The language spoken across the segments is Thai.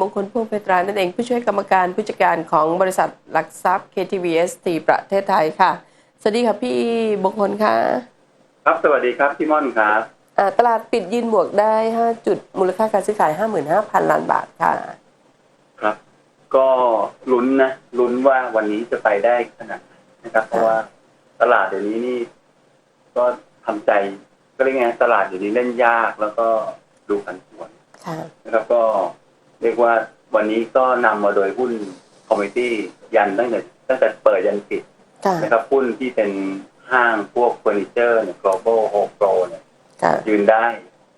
มงคลพวงเพตรานั่นเองผู้ช่วยกรรมการผู้จัดการของบริษัทหลักทรัพย์ KTVST ประเทศไทยค่ะ สวัสดีค่ะพี่มงคลค่ะ ครับสวัสดีครับพี่ม่อนครับอ่าตลาดปิดยืนบวกได้ 5 จุดมูลค่าการซื้อขาย 55,000 ล้านบาทค่ะ ครับ ก็ลุ้นนะลุ้นว่าวันนี้จะไปได้ขนาดไหนนะครับ เพราะว่าตลาดเดี๋ยวนี้นี่ ก็ทำใจก็เรียกไงตลาดเดี๋ยวนี้เล่นยากแล้วก็ดูผันผวนค่ะนะครับก็ เรียกว่าวันนี้ก็นำมาโดยหุ้นคอมมิตี้ยันตั้งแต่ตั้งแต่เปิดยันปิดค่ะนะครับหุ้นที่เป็นห้างพวกเฟอร์นิเจอร์เนี่ย global home pro เนี่ยค่ะยืนได้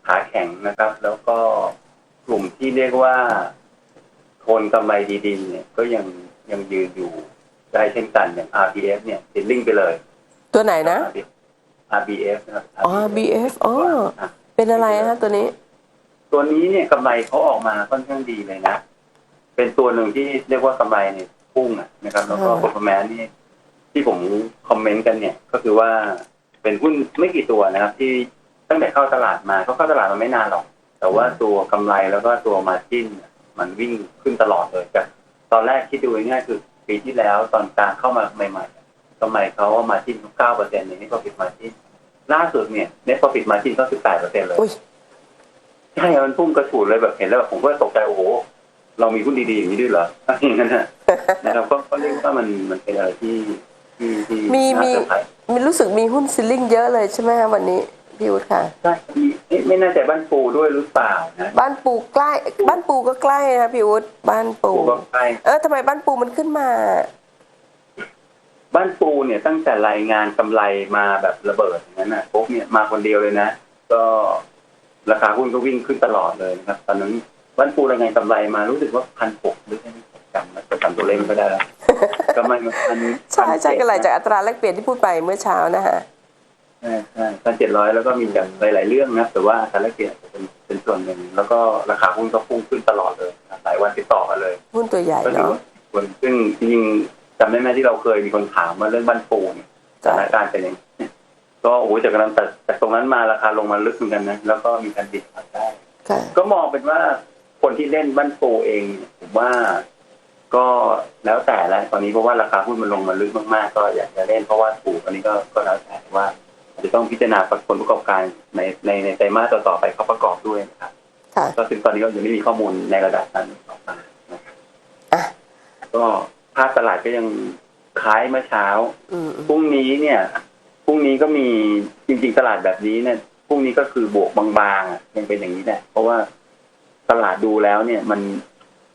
ขาแข็งนะครับ แล้วก็กลุ่มที่เรียกว่าโทนกำไรดีๆ เนี่ยก็ยังยังยืนอยู่ได้เช่นกันอย่าง RBF เนี่ยติดลิงก์ไปเลย ตัวไหนนะ RBF นะครับอ๋อ BF อ๋ออะเป็นอะไรนะตัวนี้ ตัวนี้เนี่ยกำไรเขาออกมาค่อนข้างดีเลยนะ เป็นตัวหนึ่งที่เรียกว่ากำไรเนี่ยพุ่งอะนะครับ แล้วก็อ่า performance นี่ที่ผมคอมเมนต์กันเนี่ย ก็คือว่าเป็นหุ้นไม่กี่ตัวนะครับ ที่ตั้งแต่เข้าตลาดมาเขาเข้าตลาดมาไม่นานหรอก แต่ว่าตัวกำไรแล้วก็ตัวมาจิ้นมันวิ่งขึ้นตลอดเลยจากตอนแรกคิดดูง่ายๆคือปีที่แล้วตอนกลางเข้ามาใหม่ๆกำไรเขามาจิ้นเก้าเปอร์เซ็นต์ในนี้ profit margin ล่าสุดเนี่ย net profit margin ก็สิบแปดเปอร์เซ็นต์เลยอุ้ย ใช่มันพุ่งกระฉูดเลยแบบเห็นแล้วแบบผมก็ตกใจโอ้โหเรามีหุ้นดีๆอย่างนี้ด้วยเหรออย่างนั้นนะนะครับก็ก็เรียกว่ามันมันเป็นอะไรที่ที่ที่มีน่ามีเซอร์ไพรส์มีรู้สึกมีหุ้นซิลลิงเยอะเลยใช่ไหมคะวันนี้พี่วุฒิค่ะใช่มีไม่ไม่แน่ใจบ้านปูด้วยหรือเปล่านะบ้านปูใกล้ บ้านปูก็ใกล้นะพี่วุฒิบ้านปูปูก็ใกล้เออทำไมบ้านปูมันขึ้นมา บ้านปูเนี่ยตั้งแต่รายงานกำไรมาแบบระเบิดอย่างนั้นนะปุ๊บเนี่ยมาคนเดียวเลยนะก็ ราคาหุ้นก็วิ่งขึ้นตลอดเลยนะครับ ตอนนั้นบ้านปูรายงานกำไรมารู้สึกว่าพันหกหรือไม่จำนะจะจำตัวเลขไม่ได้แล้วกำไรมาพันใช่ใช่กันไหลจากอัตราแลกเปลี่ยนที่พูดไปเมื่อเช้านะฮะใช่ใช่พันเจ็ดร้อยแล้วก็มีจากหลาย ๆ เรื่องนะแต่ว่าการแลกเปลี่ยนเป็นเป็นส่วนหนึ่งแล้วก็ราคาหุ้นก็พุ่งขึ้นตลอดเลยนะหลายวันติดต่อกันเลยหุ้นตัวใหญ่ก็ถือเนาะว่าคนซึ่งจริงๆจำได้ไหมที่เราเคยมีคนถามมาเรื่องบ้านปูเนี่ยสจ้ะถานการณ์เป็นยังไง ก็โอ้โหจากกำลังแต่จากตรงนั้นมาราคาลงมาลึกเหมือนกันนะแล้วก็มีการดิดผ่านได้ ค่ะ ก็มองเป็นว่าคนที่เล่นบ้านปูเองเนี่ยผมว่าก็แล้วแต่ละตอนนี้เพราะว่าราคาหุ้นมันลงมาลึกมากๆ ก็อยากจะเล่นเพราะว่าถูกอันนี้ก็ก็แล้วแต่ว่าอาจจะต้องพิจารณาผลประกอบการในในในไตรมาสต่อๆไปเขาประกอบด้วยนะครับค่ะ ก็ซึ่งตอนนี้ก็ยังไม่มีข้อมูลในระดับนั้นออกมานะครับอะ ก็ภาพตลาดก็ยังคล้ายเมื่อเช้าอืมพรุ่งนี้เนี่ย พรุ่งนี้ก็มีจริง ๆ ตลาดแบบนี้เนี่ยพรุ่งนี้ก็คือบวกบางๆอะยังเป็นอย่างนี้แหละเพราะว่าตลาดดูแล้วเนี่ย มัน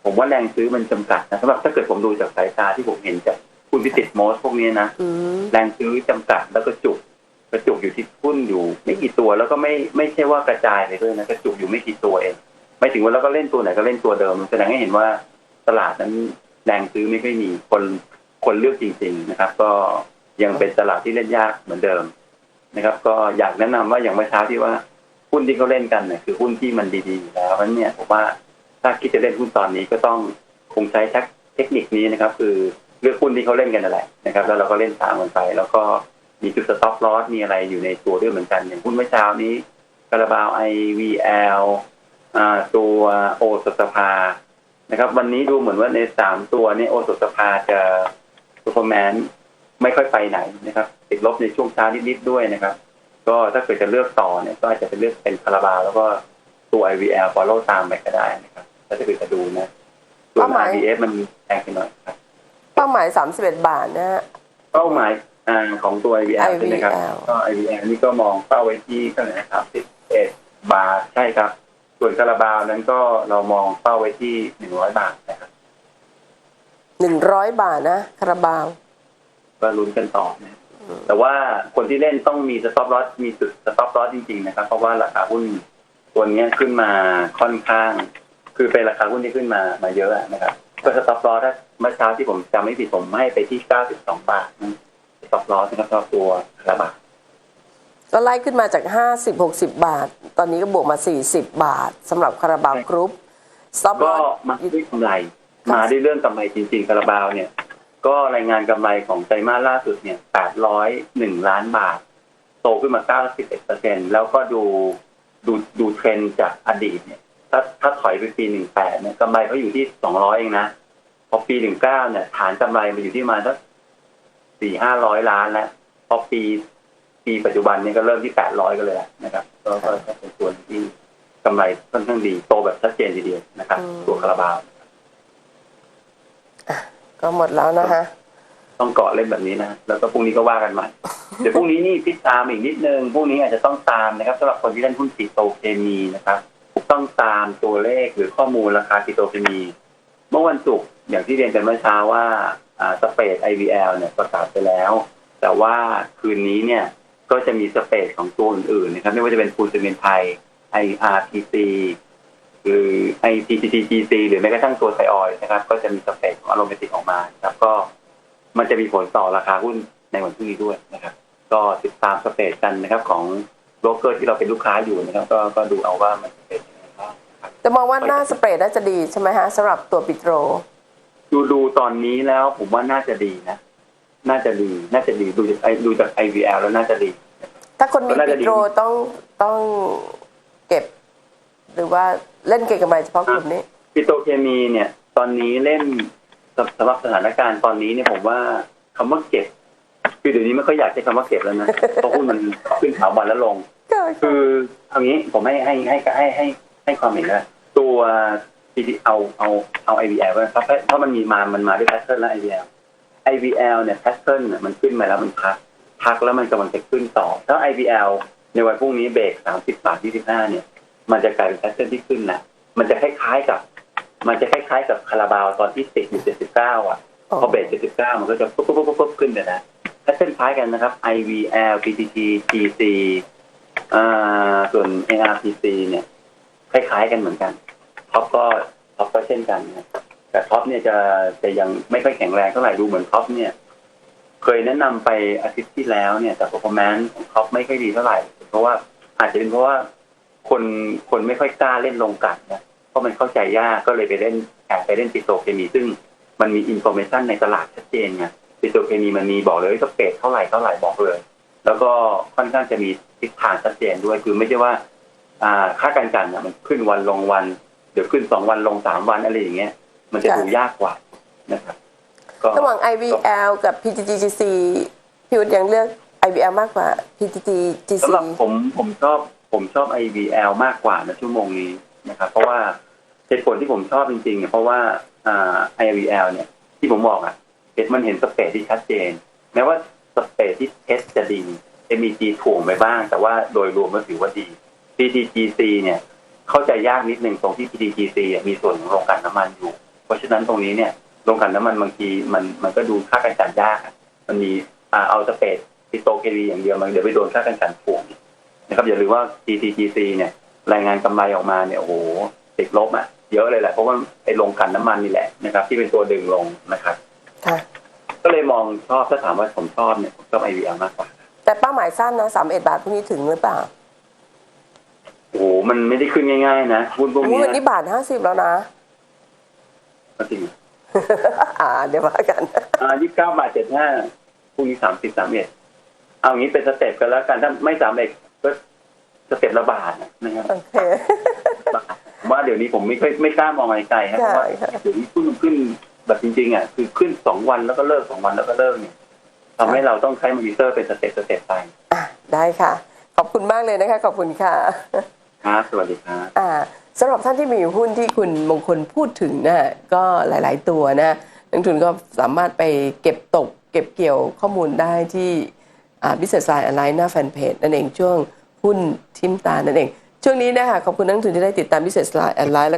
ผมว่าแรงซื้อมันจำกัดนะสำหรับถ้าเกิดผมดูจากสายตาที่ผมเห็นจากคุณที่ติดโมสพวกนี้นะอืมแรงซื้อจำกัดแล้วก็จุกกระจุกอยู่ที่หุ้นอยู่ ไม่กี่ตัวแล้วก็ไม่ไม่ใช่ว่ากระจายไปด้วยนะกระจุกอยู่ไม่กี่ตัวเองไม่ถึงว่าแล้วก็เล่นตัวไหนก็เล่นตัวเดิมแสดงให้เห็นว่าตลาดนั้นแรงซื้อไม่ค่อยมีคนคนเลือกจริง ๆ นะครับ ก็ ยังเป็นตลาดที่เล่นยากเหมือนเดิมนะครับ ก็อยากแนะนำว่าอย่างเมื่อเช้าที่ว่าหุ้นที่เขาเล่นกันเนี่ยคือหุ้นที่มันดีๆแล้วเพราะฉะนั้นเนี่ยผมว่าถ้าคิดจะเล่นหุ้นตอนนี้ก็ต้องคงใช้เทคนิคนี้นะครับ คือเลือกหุ้นที่เขาเล่นกันนั่นแหละนะครับ แล้วเราก็เล่นตามมันไป แล้วก็มีจุดสต็อปลอสมีอะไรอยู่ในตัวด้วยเหมือนกัน อย่างหุ้นเมื่อเช้านี้คาราบาว IVL อ่าตัวโอสถสภานะครับ วันนี้ดูเหมือนว่าในสามตัวนี้โอสถสภาจะ performance ไม่ค่อยไปไหนนะครับ ติดลบในช่วงเช้านิดๆด้วยนะครับ ก็ถ้าเกิดจะเลือกต่อเนี่ยก็อาจจะเป็นเลือกเป็นคาราบาวแล้วก็ตัว IVL follow ตามไปก็ได้นะครับถ้าจะเกิดจะดูนะส่วนเป้าหมาย RBF มันแพงไปหน่อยครับเป้าหมาย31บาทนะฮะเป้าหมายอ่าของตัว IVL ใช่ไหมครับ IVL ก็ IVL นี่ก็มองเป้าไว้ที่เท่าไหร่นะครับ11บาทใช่ครับ ส่วนคาราบาวนั้นก็เรามองเป้าไว้ที่100บาทนะครับ100บาทนะคาราบาว ก็ลุ้นกันต่อนะแต่ว่าคนที่เล่นต้องมีสต็อปลอสมีจุดสต็อปลอสจริงๆนะครับ เพราะว่าราคาหุ้นตัวเนี้ยขึ้นมาค่อนข้าง คือเป็นราคาหุ้นที่ขึ้นมามาเยอะอะนะครับ ก็สต็อปลอสถ้าเมื่อเช้าที่ผมจำไม่ผิดผมให้ไปที่92บาทสต็อปลอสนะครับสำหรับตัวระบาทก็ไล่ขึ้นมาจาก 50 60 บาท ตอนนี้ก็บวกมา 40 บาทสำหรับคาราบาวกรุ๊ปซับก็ลอมาด้วยกำไร มาด้วยเรื่องกำไรจริงๆคาราบาวเนี่ย ก็รายงานกำไรของไตรมาสล่าสุดเนี่ย 801 ล้านบาท โตขึ้นมา 91เปอร์เซ็นแล้วก็ดูดูดูเทรนด์จากอดีตเนี่ย ถ้าถ้าถอยไปปีหนึ่งแปดเนี่ยกำไรเขาอยู่ที่สองร้อยเองนะ พอปีหนึ่งเก้าเนี่ย ฐานกำไรมันอยู่ที่ประมาณสักสี่ห้าร้อยล้านแล้ว พอปีปีปัจจุบันเนี่ยก็เริ่มที่แปดร้อยกันเลยแหละนะครับก็ก็ก็เป็นส่วนที่กำไรค่อนข้างดี โตแบบชัดเจนทีเดียวนะครับ ตัวคาราบาว ก็หมดแล้วนะคะ ต้องเกาะเล่นแบบนี้นะ แล้วก็พรุ่งนี้ก็ว่ากันใหม่ เดี๋ยวพรุ่งนี้นี่พิดตามอีกนิดนึง พรุ่งนี้อาจจะต้องตามนะครับสำหรับคนที่เล่นหุ้นปิโตเคมีนะครับ ต้องตามตัวเลขหรือข้อมูลราคาปิโตเคมี เมื่อวันศุกร์อย่างที่เรียนกันเมื่อเช้าว่าสเปด IVL เนี่ยประกาศไปแล้ว แต่ว่าคืนนี้เนี่ยก็จะมีสเปดของตัวอื่นๆนะครับ ไม่ว่าจะเป็นปูนซีเมนไทย IRPC หรือ IPCTGC หรือแม้กระทั่งตัวไทยออยล์นะครับ ก็จะมีสเปดของอารมณ์ติกออกมานะครับ ก็มันจะมีผลต่อราคาหุ้นในวันพรุ่งนี้ด้วยนะครับ ก็ติดตามสเปดกันนะครับ ของโบรกเกอร์ที่เราเป็นลูกค้าอยู่นะครับ ก็ก็ดูเอาว่ามันจะเป็นยังไงบ้างครับจะมองว่าหน้าสเปรดน่าจะดีใช่ไหมฮะสำหรับตัวปิโตรดูดูตอนนี้แล้วผมว่าน่าจะดีนะ น่าจะดี น่าจะดีดูจากไอดูจาก IVL แล้วน่าจะดี ถ้าคนมีก็น่าปิจะดีโตรต้องต้องเก็บ หรือว่าเล่นเก่งกำไรเฉพาะกลุ่มนี้ปิโตรเคมีเนี่ย ตอนนี้เล่นสำสำหรับสถานการณ์ตอนนี้เนี่ยผมว่าคำว่าเก็บคือเดี๋ยวนี้ไม่ค่อยอยากใช้คำว่าเก็บแล้วนะเพราะหุ้นมันขึ้นถาววันแล้วลง คือเอางี้ผมให้ให้ให้ให้ให้ให้ความเห็นนะตัว PT เอาเอาเอา IVL ก็ได้เพราะเพราะมันมีมามันมาด้วยแพทเทิร์นแล้ว IVL IVL เนี่ยแพทเทิร์นเนี่ยมันขึ้นมาแล้วมันพักพักแล้วมันกำลังจะขึ้นต่อถ้า IVL ในวันพรุ่งนี้เบรก30บาท25เนี่ย มันจะกลายเป็นแพทเทิร์นที่ขึ้นนะมันจะคล้ายๆกับ มันจะคล้ายๆกับคาราบาวตอนที่ติดอยู่79อะพอเบรก79มันก็จะปุ๊บปุ๊บปุ๊บปุ๊บขึ้นเลยนะแพทเทิร์นคล้ายกันนะครับ IVL PTT GC อ่าส่วน ARPC เนี่ย คล้ายๆกันเหมือนกันท็อปก็ท็อปก็เช่นกันนะแต่ท็อปเนี่ยจะจะยังไม่ค่อยแข็งแรงเท่าไหร่ดูเหมือนท็อปเนี่ยเคยแนะนำไปอาทิตย์ที่แล้วเนี่ยแต่ performance ของท็อปไม่ค่อยดีเท่าไหร่ เพราะว่าอาจจะเป็นเพราะว่า คนคนไม่ค่อยกล้าเล่นลงกันนะเพราะมันเข้าใจยากก็เลยไปเล่นแอบไปเล่นปิโตรเคมี ซึ่งมันมีอินโฟเมชันในตลาดชัดเจนไงปิโตรเคมีมันมีบอกเลยว่าสเปดเท่าไหร่เท่าไหร่บอกเลย แล้วก็ค่อนข้างจะมีทิศทางชัดเจนด้วยคือไม่ใช่ว่า อ่าค่าการกันเนี่ยมันขึ้นวันลงวัน เดี๋ยวขึ้นสองวันลงสามวันอะไรอย่างเงี้ย มันจะค่ะดูยากกว่านะครับก็ระหว่าง IVL กับ PTTGC พี่วุฒิยังเลือก IVL มากกว่า PTTGC สำหรับผมผมชอบ ผมชอบ IVL มากกว่านะชั่วโมงนี้นะครับ เพราะว่าเหตุผลที่ผมชอบจริงๆเนี่ยเพราะว่าอ่า IVL เนี่ย ที่ผมบอกอะเห็นมันเห็นสเปซที่ชัดเจน แม้ว่าสเปซที่เทสจะดี MEG ถ่วงไปบ้าง แต่ว่าโดยรวมก็ถือว่าดี PTGC เนี่ยเข้าใจยากนิดนึงตรงที่ PTGC อะมีส่วนของโรงกลั่นน้ำมันอยู่ เพราะฉะนั้นตรงนี้เนี่ยโรงกลั่นน้ำมันบางทีมันมันก็ดูค่าการกันยาก มันมีเอาสเปซปิโตเคมีอย่างเดียวมันเดี๋ยวไปโดนค่าการกันถ่วง นะครับอย่าลืมว่า GTGC เนี่ยรายงานกำไรออกมาเนี่ยโอ้โหติดลบอะเยอะเลยแหละ เพราะว่าไอ้ลงกลันน้ำมันนี่แหละนะครับ ที่เป็นตัวดึงลงนะครับค่ะก็เลยมองชอบถ้าถามว่าผมชอบเนี่ยผมชอบ IVL มากกว่า แต่เป้าหมายสั้นนะ31บาทพรุ่งนี้ถึงหรือเปล่าโอ้โหมันไม่ได้ขึ้นง่ายๆนะหุ้นพวกโอ้นี้วันนี้บาท50แล้วนะก็จริงอ่า เดี๋ยวว่ากันอ่ายี่สิบเก้าบาทเจ็ดห้าพรุ่งนี้สามสิบสามเอ็ดเอางี้เป็นสเต็ปกันแล้วกันถ้าไม่สามเอ็ด ก็สเต็ปละบาทนะครับโอเคผมว่าเดี๋ยวนี้ผมไม่ค่อยไม่กล้ามองไกลๆครับเพราะว่าใช่ค่ะเดี๋ยวนี้ขึ้นขึ้นแบบจริงๆอะคือขึ้นสองวันแล้วก็เลิกสองวันแล้วก็เลิกเนี่ยทำให้เราต้องใช้มอนิเตอร์เป็นสเต็ปสเต็ปไปอะได้ค่ะ ขอบคุณมากเลยนะคะ ขอบคุณค่ะครับสวัสดีครับอ่าสำหรับท่านที่มีหุ้นที่คุณมงคลพูดถึงนะก็หลาย ๆ ตัวนะนักทุนก็สามารถไปเก็บตก เก็บเกี่ยวข้อมูลได้ที่อ่า Business Line อะไรหน้าแฟนเพจนั่นเองช่วงหุ้นทิมตานั่นเอง ช่วงนี้นะคะขอบคุณนักทุนที่ได้ติดตาม Business Line ออนไลน์แล้วก็